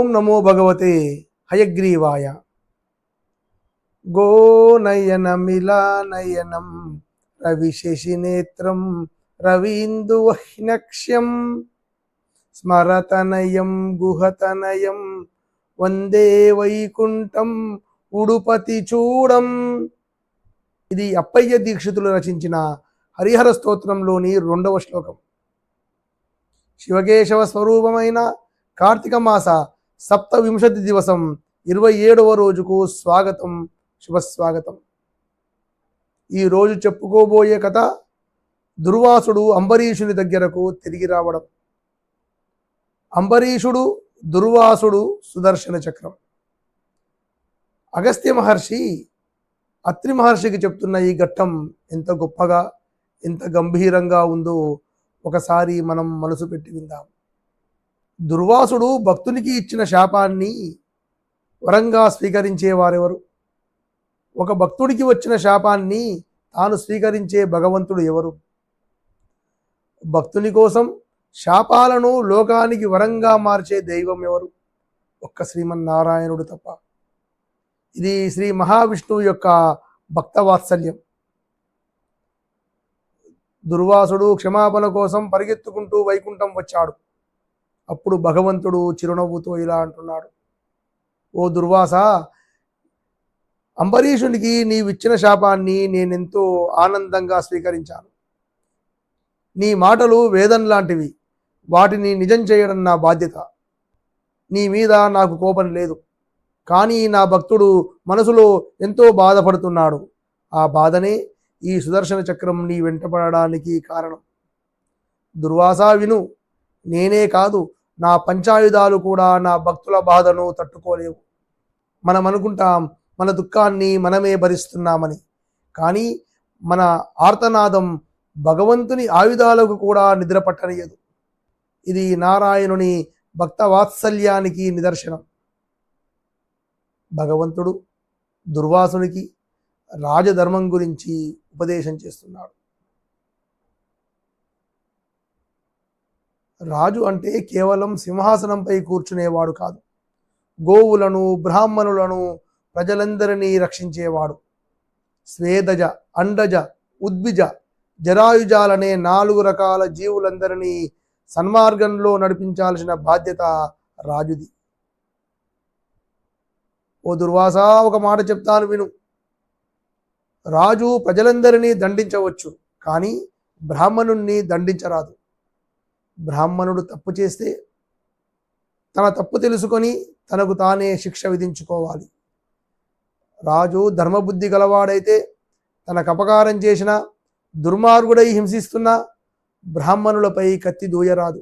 ఓం నమో భగవతే హయగ్రీవాయ. గోనయనమిలానయనం రవిశశినేత్రం రవీందువహ్నక్ష్యం స్మరతనయం గుహతనయం వందే వైకుంఠం ఉడుపతి చూడం. ఇది అప్పయ్య దీక్షితులు రచించిన హరిహర స్తోత్రంలోని రెండవ శ్లోకం. శివకేశవ స్వరూపమైన కార్తీక మాస సప్తవింశతి దివసం ఇరవై ఏడవ రోజుకు స్వాగతం శుభస్వాగతం. ఈ రోజు చెప్పుకోబోయే కథ దుర్వాసుడు అంబరీషుని దగ్గరకు తిరిగి రావడం. అంబరీషుడు దుర్వాసుడు సుదర్శన చక్రం. అగస్త్య మహర్షి అత్రి మహర్షికి చెప్తున్న ఈ ఘట్టం ఎంత గొప్పగా ఎంత గంభీరంగా ఉందో ఒకసారి మనం మనసు పెట్టి విందాం. దుర్వాసుడు భక్తునికి ఇచ్చిన శాపాన్ని వరంగా స్వీకరించేవారెవరు? ఒక భక్తుడికి వచ్చిన శాపాన్ని తాను స్వీకరించే భగవంతుడు ఎవరు? భక్తుని కోసం శాపాలను లోకానికి వరంగా మార్చే దైవం ఎవరు? ఒక్క శ్రీమన్నారాయణుడు తప్ప. ఇది శ్రీ మహావిష్ణువు యొక్క భక్త వాత్సల్యం దుర్వాసుడు క్షమాపణ కోసం పరిగెత్తుకుంటూ వైకుంఠం వచ్చాడు. అప్పుడు భగవంతుడు చిరునవ్వుతో ఇలా అంటున్నాడు ఓ దుర్వాస అంబరీషునికి నీవిచ్చిన శాపాన్ని నేనెంతో ఆనందంగా స్వీకరించాను. నీ మాటలు వేదం లాంటివి వాటిని నిజం చేయడం నా బాధ్యత. నీ మీద నాకు కోపం లేదు కానీ నా భక్తుడు మనసులో ఎంతో బాధపడుతున్నాడు. ఆ బాధనే ఈ సుదర్శన చక్రం నీ వెంటపడడానికి కారణం. దుర్వాస విను నేనే కాదు నా పంచాయుధాలు కూడా నా భక్తుల బాధను తట్టుకోలేవు. మనం అనుకుంటాం మన దుఃఖాన్ని మనమే భరిస్తున్నామని. కానీ మన ఆర్తనాదం భగవంతుని ఆయుధాలకు కూడా నిద్రపట్టనియదు ఇది నారాయణుని భక్త వాత్సల్యానికి నిదర్శనం. భగవంతుడు దుర్వాసునికి రాజధర్మం గురించి ఉపదేశం చేస్తున్నాడు. రాజు అంటే కేవలం సింహాసనంపై కూర్చునేవాడు కాదు. గోవులను బ్రాహ్మణులను ప్రజలందరినీ రక్షించేవాడు. స్వేదజ అండజ ఉద్భిజ జరాయుజాలనే నాలుగు రకాల జీవులందరినీ సన్మార్గంలో నడిపించాల్సిన బాధ్యత రాజుది. ఓ దుర్వాస ఒక మాట చెప్తాను విను. రాజు ప్రజలందరినీ దండించవచ్చు కానీ బ్రాహ్మణుణ్ణి దండించరాదు. బ్రాహ్మణుడు తప్పు చేస్తే తన తప్పు తెలుసుకొని తనకు తానే శిక్ష విధించుకోవాలి. రాజు ధర్మబుద్ధి గలవాడైతే తనకు అపకారం చేసిన దుర్మార్గుడై హింసిస్తున్న బ్రాహ్మణులపై కత్తి దూయరాదు.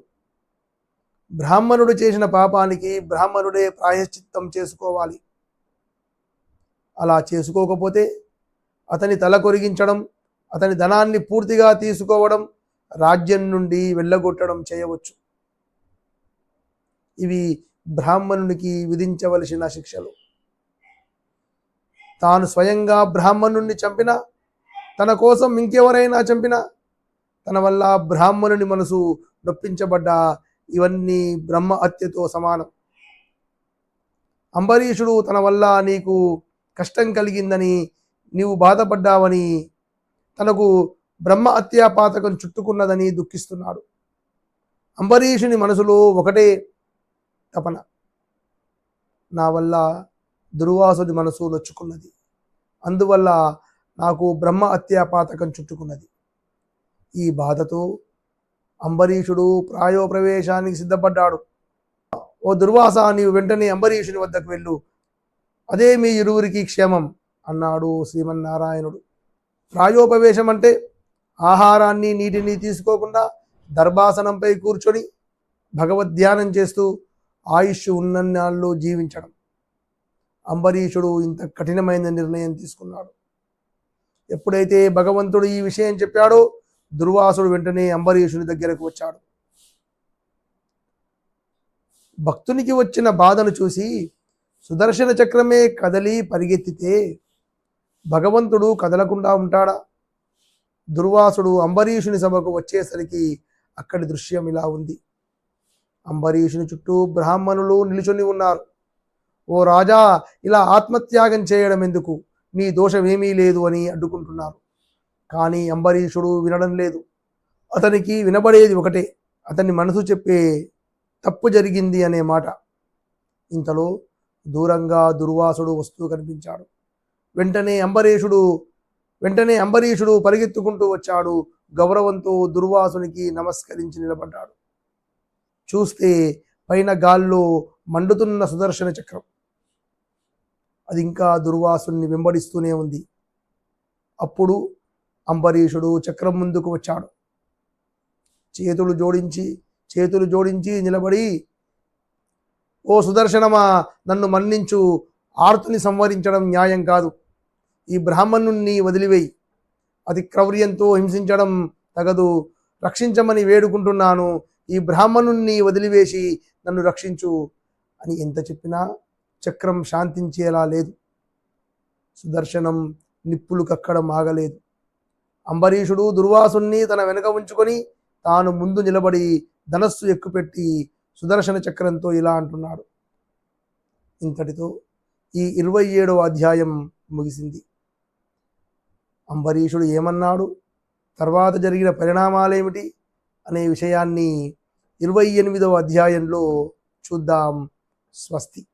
బ్రాహ్మణుడు చేసిన పాపానికి బ్రాహ్మణుడే ప్రాయశ్చిత్తం చేసుకోవాలి. అలా చేసుకోకపోతే అతని తల కొరిగించడం అతని ధనాన్ని పూర్తిగా తీసుకోవడం రాజ్యం నుండి వెళ్ళగొట్టడం చేయవచ్చు. ఇవి బ్రాహ్మణునికి విధించవలసిన శిక్షలు. తాను స్వయంగా బ్రాహ్మణుణ్ణి చంపినా తన కోసం ఇంకెవరైనా చంపినా తన వల్ల బ్రాహ్మణుని మనసు నొప్పించబడ్డ ఇవన్నీ బ్రహ్మ హత్యతో సమానం. అంబరీషుడు తన వల్ల నీకు కష్టం కలిగిందని నీవు బాధపడ్డావని తనకు బ్రహ్మ హత్యా పాతకం చుట్టుకున్నదని దుఃఖిస్తున్నాడు. అంబరీషుని మనసులో ఒకటే తపన. నా వల్ల దుర్వాసుడి మనసు నొచ్చుకున్నది. అందువల్ల నాకు బ్రహ్మ హత్యా పాతకం చుట్టుకున్నది. ఈ బాధతో అంబరీషుడు ప్రాయోప్రవేశానికి సిద్ధపడ్డాడు. ఓ దుర్వాస నీవు వెంటనే అంబరీషుని వద్దకు వెళ్ళు. అదే మీ ఇరువురికి క్షేమం అన్నాడు శ్రీమన్నారాయణుడు. ప్రాయోపవేశం అంటే ఆహారాన్ని నీటిని తీసుకోకుండా దర్భాసనంపై కూర్చొని భగవద్ధ్యానం చేస్తూ ఆయుష్ ఉన్నన్నాళ్ళు జీవించడం. అంబరీషుడు ఇంత కఠినమైన నిర్ణయం తీసుకున్నాడు. ఎప్పుడైతే భగవంతుడు ఈ విషయం చెప్పాడో దుర్వాసుడు వెంటనే అంబరీషుని దగ్గరకు వచ్చాడు. భక్తునికి వచ్చిన బాధను చూసి సుదర్శన చక్రమే కదలి పరిగెత్తితే భగవంతుడు కదలకుండా ఉంటాడా? దుర్వాసుడు అంబరీషుని సభకు వచ్చేసరికి అక్కడి దృశ్యం ఇలా ఉంది. అంబరీషుని చుట్టూ బ్రాహ్మణులు నిలుచుని ఉన్నారు. ఓ రాజా ఇలా ఆత్మత్యాగం చేయడం ఎందుకు? నీ దోషమేమీ లేదు అని అడ్డుకుంటున్నారు. కానీ అంబరీషుడు వినడం లేదు. అతనికి వినబడేది ఒకటే అతని మనసు చెప్పే తప్పు జరిగింది అనే మాట. ఇంతలో దూరంగా దుర్వాసుడు వస్తూ కనిపించాడు. వెంటనే అంబరీషుడు వెంటనే అంబరీషుడు పరిగెత్తుకుంటూ వచ్చాడు. గౌరవంతో దుర్వాసునికి నమస్కరించి నిలబడ్డాడు. చూస్తే పైన గాల్లో మండుతున్న సుదర్శన చక్రం. అది ఇంకా దుర్వాసుని వెంబడిస్తూనే ఉంది. అప్పుడు అంబరీషుడు చక్రం ముందుకు వచ్చాడు. చేతులు జోడించి చేతులు జోడించి నిలబడి ఓ సుదర్శనమా నన్ను మన్నించు. ఆర్తుని సంవరించడం న్యాయం కాదు. ఈ బ్రాహ్మణుణ్ణి వదిలివేయి. అతి క్రౌర్యంతో హింసించడం తగదు. రక్షించమని వేడుకుంటున్నాను. ఈ బ్రాహ్మణుణ్ణి వదిలివేసి నన్ను రక్షించు అని ఎంత చెప్పినా చక్రం శాంతించేలా లేదు. సుదర్శనం నిప్పులు కక్కడం ఆగలేదు. అంబరీషుడు దుర్వాసుణ్ణి తన వెనుక ఉంచుకొని తాను ముందు నిలబడి ధనస్సు ఎక్కుపెట్టి సుదర్శన చక్రంతో ఇలా అంటున్నాడు. ఇంతటితో ఈ ఇరవై ఏడవ అధ్యాయం ముగిసింది. అంబరీషుడు ఏమన్నాడు? తర్వాత జరిగిన పరిణామాలేమిటి? అనే విషయాన్ని ఇరవై ఎనిమిదవ అధ్యాయంలో చూద్దాం. స్వస్తి.